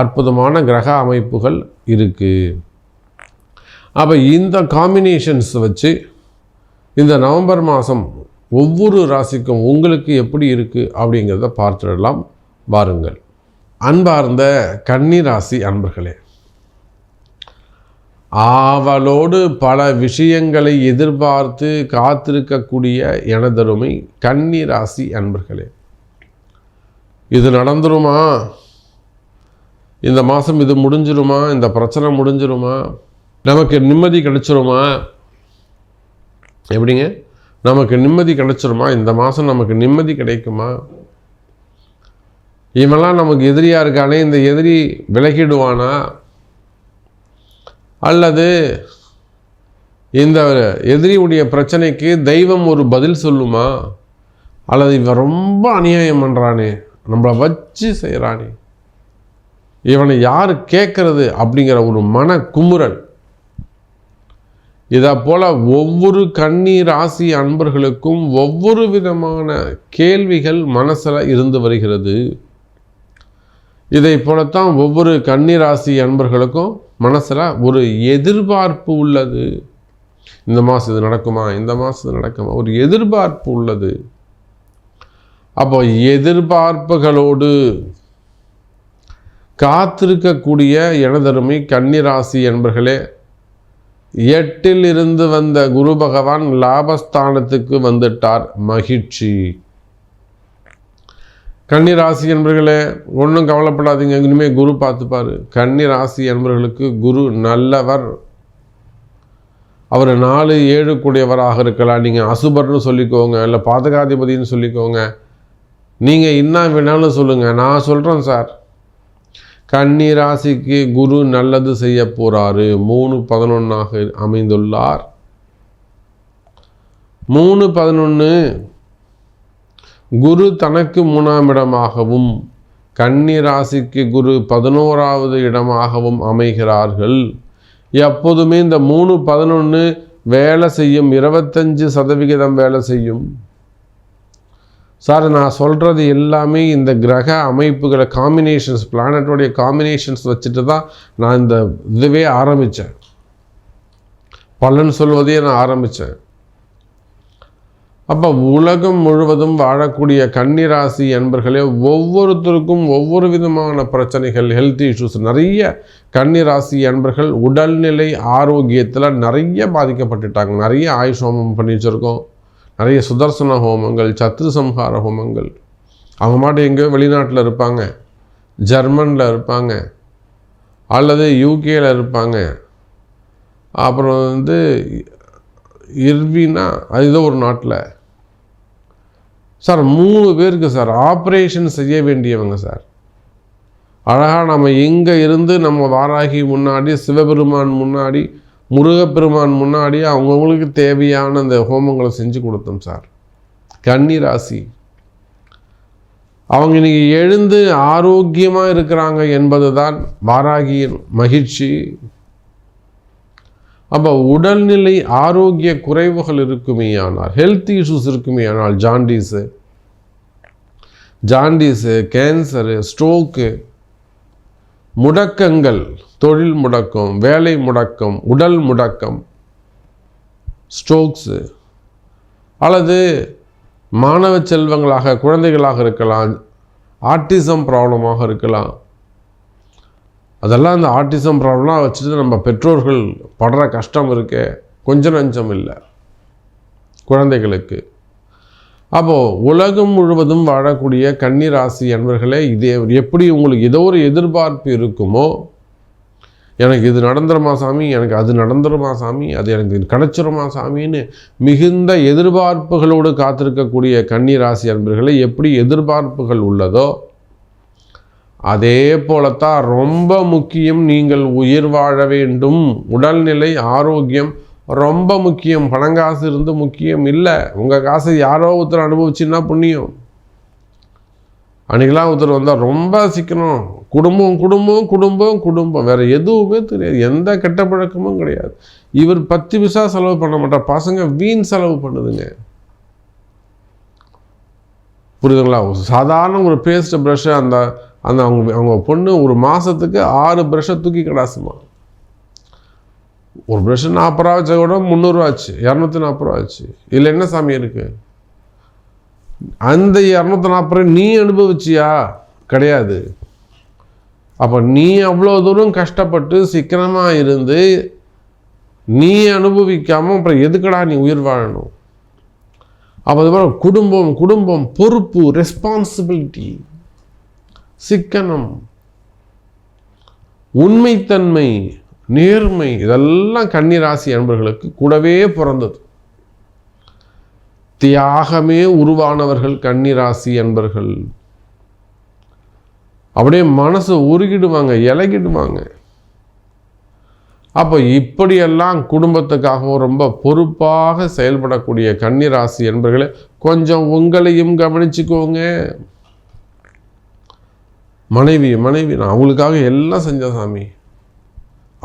அற்புதமான கிரக அமைப்புகள் இருக்குது அப்போ இந்த காம்பினேஷன்ஸ் வச்சு இந்த நவம்பர் மாதம் ஒவ்வொரு ராசிக்கும் உங்களுக்கு எப்படி இருக்குது அப்படிங்கிறத பார்த்துடலாம். வாருங்கள். அன்பார்ந்த கன்னி ராசி அன்பர்களே ஆவலோடு பல விஷயங்களை எதிர்பார்த்து காத்திருக்கக்கூடிய எனதருமை கன்னி ராசி அன்பர்களே இது நடந்துருமா? இந்த மாதம் இது முடிஞ்சிருமா? இந்த பிரச்சனை முடிஞ்சிருமா? நமக்கு நிம்மதி கிடைச்சிருமா? எப்படிங்க? நமக்கு நிம்மதி கிடைச்சிருமா? இந்த மாதம் நமக்கு நிம்மதி கிடைக்குமா? இவெல்லாம் நமக்கு எதிரியாக இருக்கானே இந்த எதிரி விலகிடுவானா? அல்லது இந்த எதிரியுடைய பிரச்சனைக்கு தெய்வம் ஒரு பதில் சொல்லுமா? அல்லது இவன் ரொம்ப அநியாயம் பண்ணுறானே நம்மளை வச்சு செய்கிறானே இவனை யார் கேட்கறது அப்படிங்கிற ஒரு மன குமுறல் இதை போல் ஒவ்வொரு கண்ணீர் ராசி அன்பர்களுக்கும் ஒவ்வொரு விதமான கேள்விகள் மனசில் இருந்து வருகிறது. இதை போலத்தான் ஒவ்வொரு கன்னிராசி அன்பர்களுக்கும் மனசில் ஒரு எதிர்பார்ப்பு உள்ளது. இந்த மாதம் இது நடக்குமா? இந்த மாதம் இது நடக்குமா? ஒரு எதிர்பார்ப்பு உள்ளது. அப்போ எதிர்பார்ப்புகளோடு காத்திருக்கக்கூடிய எனதருமை கன்னிராசி என்பர்களே எட்டில் இருந்து வந்த குரு பகவான் லாபஸ்தானத்துக்கு வந்துட்டார். மகிழ்ச்சி. கன்னி ராசி என்பர்களே ஒன்றும் கவலைப்படாதீங்க இனிமேல் குரு பார்த்துப்பார். கன்னி ராசி என்பவர்களுக்கு குரு நல்லவர். அவர் நாலு ஏழு கூடியவராக இருக்கலாம். நீங்கள் அசுபர்னு சொல்லிக்கோங்க இல்லை பாதகாதிபதினு சொல்லிக்கோங்க. நீங்கள் என்ன வேணாலும் சொல்லுங்கள் நான் சொல்கிறேன் சார். கன்னி ராசிக்கு குரு நல்லது செய்ய போகிறாரு மூணு பதினொன்றாக அமைந்துள்ளார். மூணு பதினொன்று குரு தனக்கு மூணாம் இடமாகவும் கன்னி ராசிக்கு குரு பதினோராவது இடமாகவும் அமைகிறார்கள். எப்போதுமே இந்த மூணு பதினொன்று வேலை செய்யும் இருபத்தஞ்சு சதவிகிதம் வேலை செய்யும். சார் நான் சொல்கிறது எல்லாமே இந்த கிரக அமைப்புகளை காம்பினேஷன்ஸ் பிளானட்டோடைய காம்பினேஷன்ஸ் வச்சுட்டு தான் நான் இந்த இதுவே ஆரம்பித்தேன் பலன் சொல்வதையே நான் ஆரம்பித்தேன் அப்போ உலகம் முழுவதும் வாழக்கூடிய கன்னிராசி என்பர்களே ஒவ்வொருத்தருக்கும் ஒவ்வொரு விதமான பிரச்சனைகள் ஹெல்த் இஷ்யூஸ் நிறைய கன்னிராசி என்பர்கள் உடல்நிலை ஆரோக்கியத்தில் நிறைய பாதிக்கப்பட்டுட்டாங்க. நிறைய ஆயுஷ் ஹோமம் பண்ணி வச்சுருக்கோம். நிறைய சுதர்சன ஹோமங்கள் சத்ரு சம்ஹார ஹோமங்கள். அவங்க மாட்டு எங்கேயோ வெளிநாட்டில் இருப்பாங்க. ஜெர்மனில் இருப்பாங்க. அல்லது யூகேயில் இருப்பாங்க. அப்புறம் வந்து இர்வினா அது ஒரு நாட்டில். சார் மூணு பேருக்கு சார் ஆப்ரேஷன் செய்ய வேண்டியவங்க சார். அழகாக நம்ம எங்கே இருந்து நம்ம வாராகி முன்னாடி சிவபெருமான் முன்னாடி முருகப்பெருமான் முன்னாடி அவங்கவுங்களுக்கு தேவையான அந்த ஹோமங்களை செஞ்சு கொடுத்தோம் சார். கன்னி ராசி அவங்க இன்னைக்கு எழுந்து ஆரோக்கியமாக இருக்கிறாங்க என்பது தான் வாராகியின் மகிழ்ச்சி. அப்போ உடல்நிலை ஆரோக்கிய குறைவுகள் இருக்குமே ஆனால் ஹெல்த் இஷ்யூஸ் இருக்குமே ஆனால் ஜாண்டீஸு ஜாண்டீஸு கேன்சரு ஸ்ட்ரோக்கு முடக்கங்கள் தொழில் முடக்கம் வேலை முடக்கம் உடல் முடக்கம் ஸ்ட்ரோக்ஸு அல்லது மாணவ செல்வங்களாக குழந்தைகளாக இருக்கலாம் ஆர்டிசம் ப்ராப்ளமாக இருக்கலாம். அதெல்லாம் அந்த ஆர்டிசம் ப்ராப்ளம்லாம் வச்சுட்டு நம்ம பெற்றோர்கள் படுற கஷ்டம் இருக்கே கொஞ்சம் நஞ்சம் இல்லை குழந்தைகளுக்கு. அப்போது உலகம் முழுவதும் வாழக்கூடிய கன்னிராசி அன்பர்களே இதே எப்படி உங்களுக்கு ஏதோ ஒரு எதிர்பார்ப்பு இருக்குமோ எனக்கு இது நடந்துருமா சாமி எனக்கு அது நடந்துருமா சாமி அது எனக்கு கிடச்சிருமா சாமின்னு மிகுந்த எதிர்பார்ப்புகளோடு காத்திருக்கக்கூடிய கன்னிராசி அன்பர்களை எப்படி எதிர்பார்ப்புகள் உள்ளதோ அதே போலத்தான் ரொம்ப முக்கியம் நீங்கள் உயிர் வாழ வேண்டும். உடல்நிலை ஆரோக்கியம் ரொம்ப முக்கியம். பணங்காசு இருந்து முக்கியம் இல்லை. உங்கள் காசை யாரோ ஒருத்தர் அனுபவிச்சுன்னா புண்ணியம். அன்றைக்கெலாம் ஒருத்தர் வந்தால் ரொம்ப சிக்கனம். குடும்பம் குடும்பம் குடும்பம் குடும்பம். வேறு எதுவுமே தெரியாது. எந்த கெட்ட பழக்கமும் கிடையாது. இவர் பத்து விசா செலவு பண்ண மாட்டார். பசங்க வீண் செலவு பண்ணுதுங்க. புரியுதுங்களா? சாதாரண ஒரு பேஸ்ட் ப்ரஷ்ஷை அந்த அந்த அவங்க அவங்க பொண்ணு ஒரு மாதத்துக்கு ஆறு ப்ரஷ்ஷை தூக்கி கிடாசுமா? ஒரு ப்ரஷ் நாற்பது ரூபா வச்சா கூட முந்நூறுரூவா ஆச்சு. இரநூத்தி நாற்பது ரூபா ஆச்சு. இதில் என்ன சாமி இருக்கு? அந்த இரநூத்தி நாற்பது ரூபாய் நீ அனுபவிச்சியா? கிடையாது. அப்போ நீ அவ்வளோ தூரம் கஷ்டப்பட்டு சிக்கனமாக இருந்து நீ அனுபவிக்காமல் அப்புறம் எதுக்கடா நீ உயிர் வாழணும்? அப்போ அதுபோல் குடும்பம் குடும்பம் பொறுப்பு ரெஸ்பான்சிபிலிட்டி சிக்கனம் உண்மைத்தன்மை நேர்மை இதெல்லாம் கன்னிராசி அன்பர்களுக்கு கூடவே பிறந்தது. தியாகமே உருவானவர்கள் கன்னிராசி அன்பர்கள். அப்படியே மனசு உருகிடுவாங்க இலகிடுவாங்க. அப்போ இப்படியெல்லாம் குடும்பத்துக்காகவும் ரொம்ப பொறுப்பாக செயல்படக்கூடிய கன்னிராசி என்பர்களே கொஞ்சம் உங்களையும் கவனிச்சுக்கோங்க. மனைவி மனைவி நான் அவங்களுக்காக எல்லாம் செஞ்ச சாமி.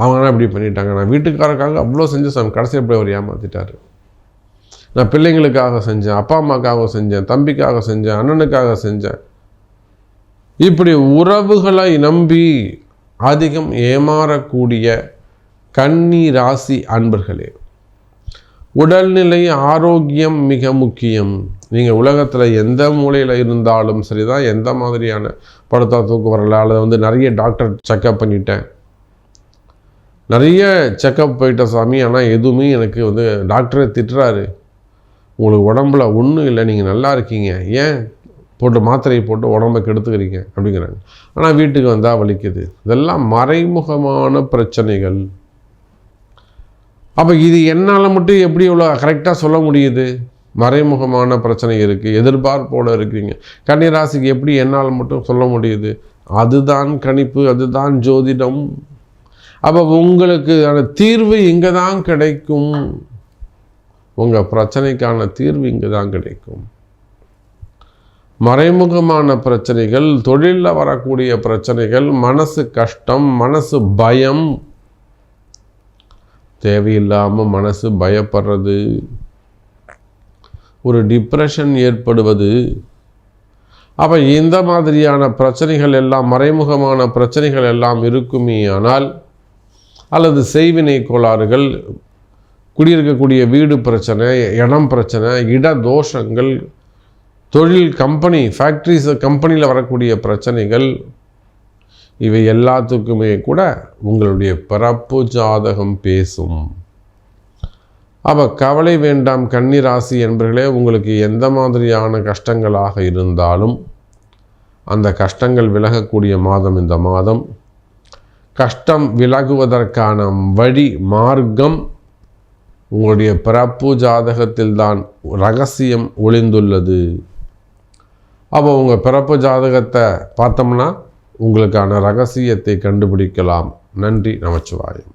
அவங்களாம் இப்படி பண்ணிட்டாங்க. நான் வீட்டுக்காரக்காக அவ்வளோ செஞ்ச சாமி. கடைசியில் போய் அவர் ஏமாற்றிட்டார் நான் பிள்ளைங்களுக்காக செஞ்சேன் அப்பா அம்மாக்காக செஞ்சேன் தம்பிக்காக செஞ்சேன் அண்ணனுக்காக செஞ்சேன். இப்படி உறவுகளை நம்பி அதிகம் ஏமாறக்கூடிய கன்னி ராசி அன்பர்களே உடல்நிலை ஆரோக்கியம் மிக முக்கியம். நீங்கள் உலகத்தில் எந்த மூலையில் இருந்தாலும் சரி தான் எந்த மாதிரியான படுத்தா தூக்கு வரல அல்லது வந்து நிறைய டாக்டர் செக்கப் பண்ணிட்டேன். நிறைய செக்கப் போயிட்ட சாமி ஆனால் எதுவுமே எனக்கு வந்து டாக்டரே திட்டுறாரு. உங்களுக்கு உடம்புல ஒன்றும் இல்லை நீங்கள் நல்லா இருக்கீங்க. ஏன் போட்டு மாத்திரையை போட்டு உடம்பை கெடுத்துக்கிறீங்க? அப்படிங்கிறாங்க. ஆனால் வீட்டுக்கு வந்தால் வலிக்குது. இதெல்லாம் மறைமுகமான பிரச்சனைகள். அப்போ இது என்னால் மட்டும் எப்படி இவ்வளோ கரெக்டாக சொல்ல முடியுது? மறைமுகமான பிரச்சனை இருக்குது எதிர்பார்ப்போடு இருக்கிறீங்க. கன்னிராசிக்கு எப்படி என்னால் மட்டும் சொல்ல முடியுது? அதுதான் கணிப்பு அதுதான் ஜோதிடம். அப்போ உங்களுக்கு தீர்வு இங்கே தான் கிடைக்கும். உங்கள் பிரச்சனைக்கான தீர்வு இங்கே தான் கிடைக்கும். மறைமுகமான பிரச்சனைகள் தொழிலில் வரக்கூடிய பிரச்சனைகள் மனசு கஷ்டம் மனசு பயம். தேவையில்லாமல் மனசு பயப்படுறது. ஒரு டிப்ரெஷன் ஏற்படுவது. அப்போ இந்த மாதிரியான பிரச்சனைகள் எல்லாம் மறைமுகமான பிரச்சனைகள் எல்லாம் இருக்குமே ஆனால் அல்லது செய்வினை கோளாறுகள் குடியிருக்கக்கூடிய வீடு பிரச்சனை இடம் பிரச்சனை இட தோஷங்கள் தொழில் கம்பெனி ஃபேக்ட்ரிஸ் கம்பெனியில் வரக்கூடிய பிரச்சனைகள் இவை எல்லாத்துக்குமே கூட உங்களுடைய பிறப்பு ஜாதகம் பேசும். அப்போ கவலை வேண்டாம் கன்னிராசி என்பர்களே உங்களுக்கு எந்த மாதிரியான கஷ்டங்களாக இருந்தாலும் அந்த கஷ்டங்கள் விலகக்கூடிய மாதம் இந்த மாதம். கஷ்டம் விலகுவதற்கான வழி மார்க்கம். உங்களுடைய பிறப்பு ஜாதகத்தில்தான் ரகசியம் ஒளிந்துள்ளது. அப்போ உங்கள் பிறப்பு ஜாதகத்தை பார்த்தோம்னா உங்களுக்கான ரகசியத்தை கண்டுபிடிக்கலாம். நன்றி நமச்சிவாயம்.